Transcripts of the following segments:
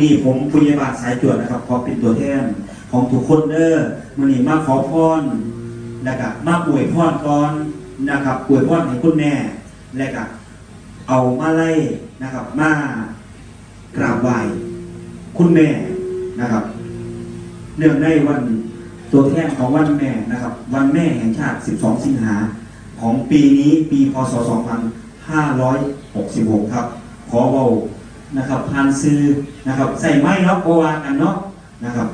นี่ผมปุญญาบาตสายจวดนะครับขอเป็นตัวแทนของทุกคนเด้อมื่อนี้มาขอพรแล้วก็มาอวยพรก่อนนะครับอวยพรให้คุณแม่แล้วก็เอามาไล่นะครับ มากราบไหว้คุณแม่นะครับเนื่องในวันตัวแทนของวันแม่นะครับ วันแม่แห่งชาติ 12 สิงหาของปีนี้ปีพศ 2566 ครับ ขอเบา นะครับผ่านซื้อนะครับใส่ไม้เนาะโกวากันเนาะนะครับ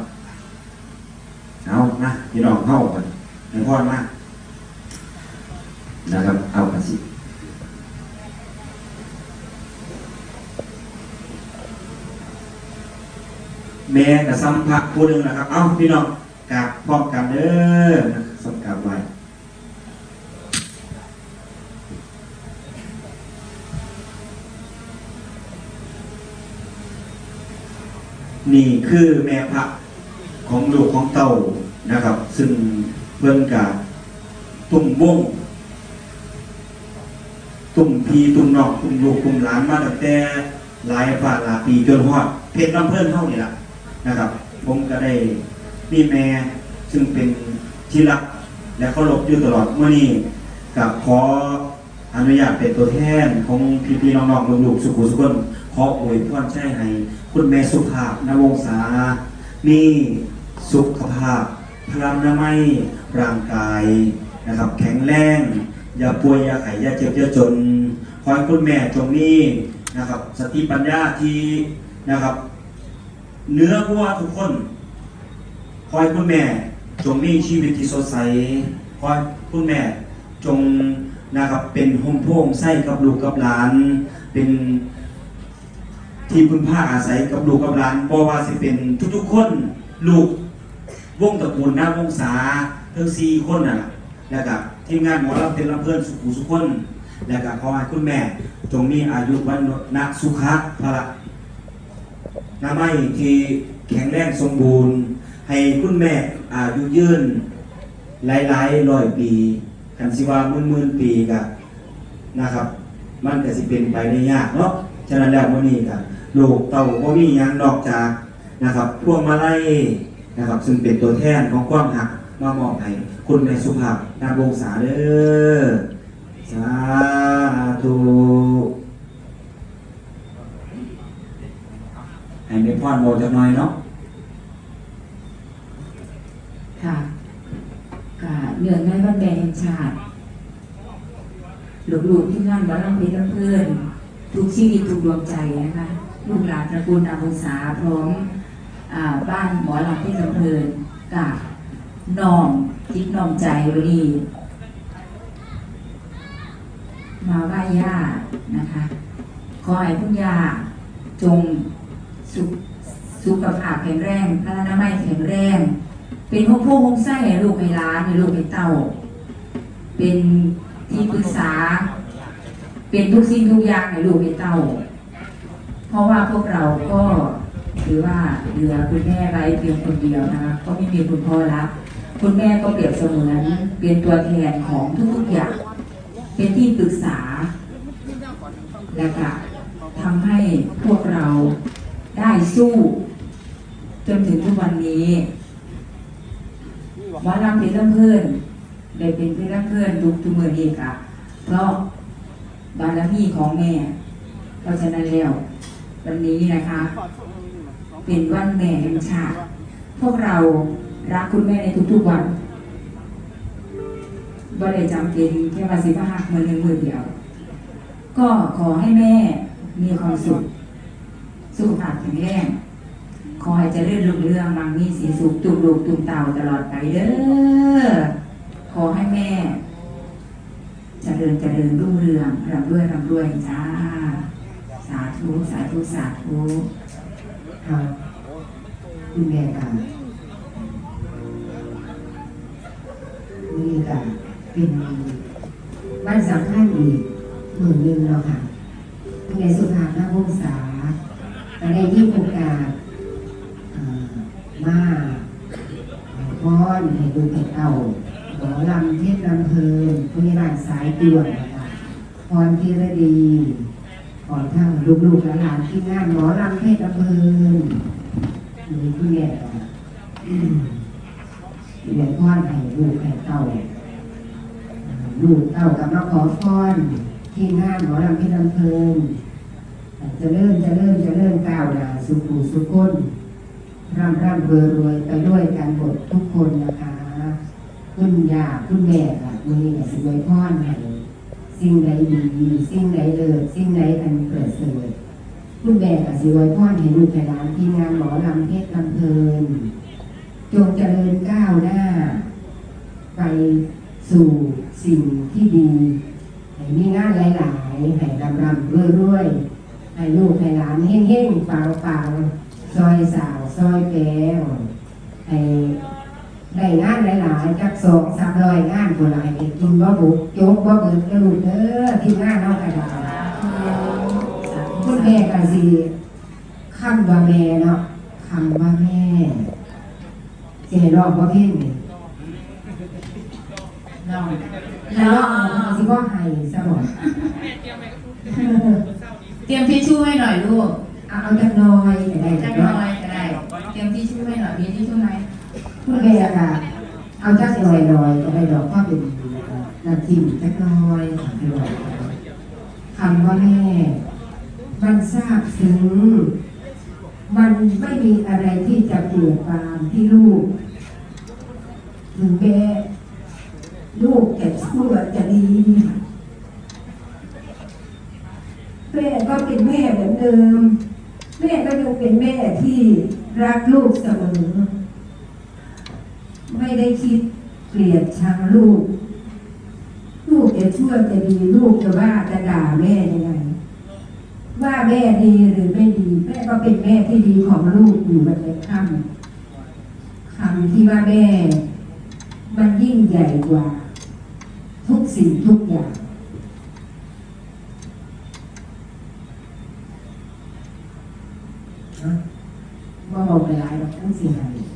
เอานะพี่น้องเข้ากันให้พ่อมากนะครับเอากันสิแม่กับสัมผัสผู้หนึ่งนะครับ เอ้าพี่น้องกราบพร้อมกันเด้อนะสมกราบไว้ นี่คือแม่พระของลูกของเต้านะครับ ซึ่งเพิ่นกับตุ่มวงตุ่มพีตุ่มนอกตุ่มลูกตุ่มหลานมาตั้งแต่หลายฝ่าหลายปีจนฮอดเพชรลำเพิ่นเท่านี่แหละนะครับ ผมก็ได้มีแม่ซึ่งเป็นที่รักและเคารพอยู่ตลอดเมื่อนี้กับขออนุญาตเป็นตัวแทนของพี่ๆน้องๆลูกๆสุขุสุขคน ขออวยพรใช่ให้คุณแม่สุภาพนวงศามีสุขภาพพลานามัยร่างกายนะครับ แข็งแรงอย่าป่วยอย่าไข้อย่าเจ็บอย่าจนขอให้คุณแม่จงมีนะครับ สติปัญญาที่นะครับ เนื้อกว่าทุกคนขอให้คุณแม่จงมีชีวิตที่สดใสขอให้คุณแม่จงนะครับเป็นโฮมโพงไส้กับลูกกับหลาน เป็น ที่พึ่งพาอาศัยกับลูกกับหลานเพราะว่าสิเป็นทุกๆคนลูกวงตระกูลนาวงศาทั้งสี่คนน่ะแล้วก็ทีมงานหมอลำเป็นลำเพื่อนสุขุสุขคนแล้วก็ขอให้คุณแม่ จงมีอายุวันนะสุขะพละนาไม่ที่แข็งแรงสมบูรณ์ ให้คุณแม่อายุยืนหลายหลายร้อยปีกันสิว่าหมื่นหมื่นๆปีกับนะครับ มันก็สิเป็นไปได้ยากเนาะฉะนั้นแล้วมื้อนี้ก็ ลูกเต่าบ่มีหยังนอกจากนะครับพวงมาลัยนะครับ ซึ่งเป็นตัวแทนของความหักมามอบให้คุณแม่สุภาพนามวงศาเด้อสาธุให้แม่พ่อนโมจักหน่อยเนาะค่ะกะเนื่องในวันแม่แห่งชาติลูกๆที่งานวัดลำเพชรลำเพื่อน ทุกชีวิตทุกดวงใจนะคะ ลูกหลานตระกูลอาบุษาพร้อมอบ้านหมอลำเพชรลำเพลินกับน้องจิตน้องใจวันนี้มาไหว้ย่านะคะขอให้คุณย่าจงสุขสุขภาพแข็งแรงพระนามัยแข็งแรง เป็นพวกพวกพวกไส้ให้ลูกให้ร้านให้ลูกให้เต้า เป็นที่ปรึกษา เป็นทุกสิ่งทุกอย่างให้ลูกให้เต้า เพราะว่าพวกเราก็ถือว่าเหลือคุณแม่ไว้เพียงคนเดียวนะคะก็ไม่มีคุณพ่อรับคุณแม่ก็เปรียบเสมือนเป็นตัวแทนของทุกๆอย่าง เป็นที่ปรึกษา และก็ทำให้พวกเราได้สู้ จนถึงทุกวันนี้หมอลำเป็นลำเพื่อนได้เป็นเพื่อนเพื่อนทุกทุกมือเอกอะเพราะบารมีของแม่ เพราะฉะนั้นแล้ว วันนี้นะคะ เป็นวันแม่แห่งชาติพวกเรารักคุณแม่ในทุกๆวันบ่ได้จำเป็นแค่ว่าสิบหักมือหนึ่งมือเดียว ก็ขอให้แม่มีความสุข สุขภาพแข็งแรงขอให้เจะเลื่อนลุงเรื่องมังมีสีสุขตุกลูกตุกเต่าตลอดไปเด้อขอให้แม่ เจริญเจริญรุ่งเรืองร่ำรวยร่ำรวยจ้า สาธุ สาธุ สาธุครับคุณแม่ค่ะนี่ค่ะเป็นบ้านสำคัญอีกหมื่นหนึ่งแล้วค่ะคุณแม่สุภาพนวงศาแต่ในที่นโอกาสเอ่อมาพรให้ดูให้เต่าหมอลำเทศลำเพลินผู้ใหญ่บ้านสายด่วนนะคะพรพิรดี ขอทั้งลูกๆหลานที่งานหมอลำเพชรอำเภอมีคุณแม่ก็อืมคุณแม่พ่อนให้ลูกให้เต้าลูกเต้ากับมาขอพรที่งานหมอลำเพชรอำเภอจะเริ่มจะเริ่มจะเริ่มก้าวหน้าสุขุสุขคนร่ำร่ำรวยรวยไปด้วยกันหมดทุกคนนะคะคุณยาคุณแม่ค่ะมือนี้ก็สิไว้พรให้ สิ่งใดดีสิ่งใดเลิศสิ่งใดอันเกิดเสริฐคุณแม่ก็สิว้พรให้ลูกให้หลานที่งานหมอลำเพชรลำเพลิน จงเจริญก้าวหน้า ไปสู่สิ่งที่ดีให้มีงานหลายๆให้รำรำรวยรวยๆให้ลูกให้หลานเฮ่งเฮ่งๆปังปังๆซอยสาวซอยแก้วให้ ได้งานหลายๆจักสองสามร้อยงานคนละให้ไปกินบ่บุกโจกบ่เบิดกระดูกเด้อที่งานเฮากระดาคุณแม่ก็สิคำว่าแม่เนาะคำว่าแม่สิให้ร้องบ่เพลงนี่ลองถ้าร้องแล้วสิบ่ให้ซะบ่เตรียมทิชชู่ให้หน่อยลูก เอาเอาจักหน้อยก็ได้จัจักกหหน่น้ออยยก็ได้ เตรียมทิชชู่ให้หน่อยมีทิชชู่ไหม คุณแม่ก็เอาจักหน่อยหน่อยก็ได้ดอกก็เป็นน้ำจิ้มจักหน้อยค่ะพี่น้องคำว่าแม่ มันทราบซึ้งมันไม่มีอะไรที่จะเปลี่ยนปานที่ลูก ถึงแม้ลูกจะชั่วจะดีแม่ก็เป็นแม่เหมือนเดิม แม่ก็ยังเป็นแม่ที่รักลูกเสมอ ไม่ได้คิดเกลียดชังลูก ลูกจะชั่วจะดีลูกจะว่าจะด่าแม่ยังไง ว่าแม่ดีหรือไม่ดีแม่ก็เป็นแม่ที่ดีของลูกอยู่แบบในคำคำที่ว่าแม่ มันยิ่งใหญ่กว่า ทุกสิ่งทุกอย่างนะว่าบอกหลายๆหรอกทั้งสิ่งใดแ